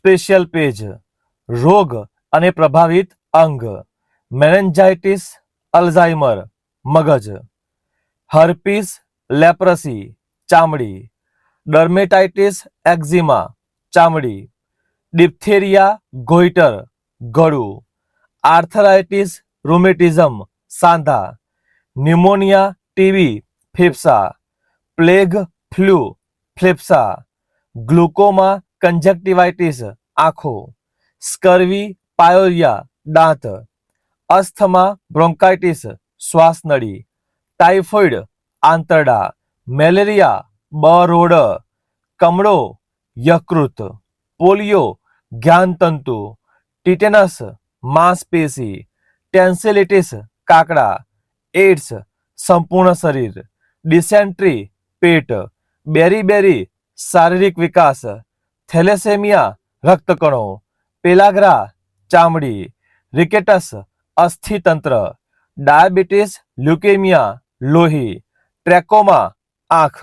special page રોગ અને પ્રભાવિત અંગ મેનેન્જાઇટિસ અલ્ઝાઇમર મગજ હર્પીસ લેપ્રસી ચામડી ડર્મેટાઇટિસ એક્ઝિમા ચામડી ડિપ્થેરિયા ગોઈટર ગળું આર્થરાઇટિસ રૂમેટિઝમ સાંધા ન્યુમોનિયા ટીવી ફેફસા પ્લેગ ફ્લૂ ફેફસા ગ્લુકોમા કંજક્ટિવાઇટિસ આંખો સ્કર્વી પાયોરિયા દાંત અસ્થમા બ્રોન્કાઇટિસ શ્વાસનળી ટાઇફોઇડ આંતરડા મેલેરિયા બરોડ કમળો યકૃત પોલિયો જ્ઞાનતંતુ ટીટેનસ માંસપેશી ટેન્સેલિટિસ કાકડા એડ્સ સંપૂર્ણ શરીર ડિસેન્ટ્રી પેટ બેરીબેરી શારીરિક વિકાસ થેલેસેમિયા રક્તકણો પેલાગ્રા ચામડી રિકેટસ અસ્થિતંત્ર ડાયાબિટીસ લ્યુકેમિયા લોહી ટ્રેકોમા આંખ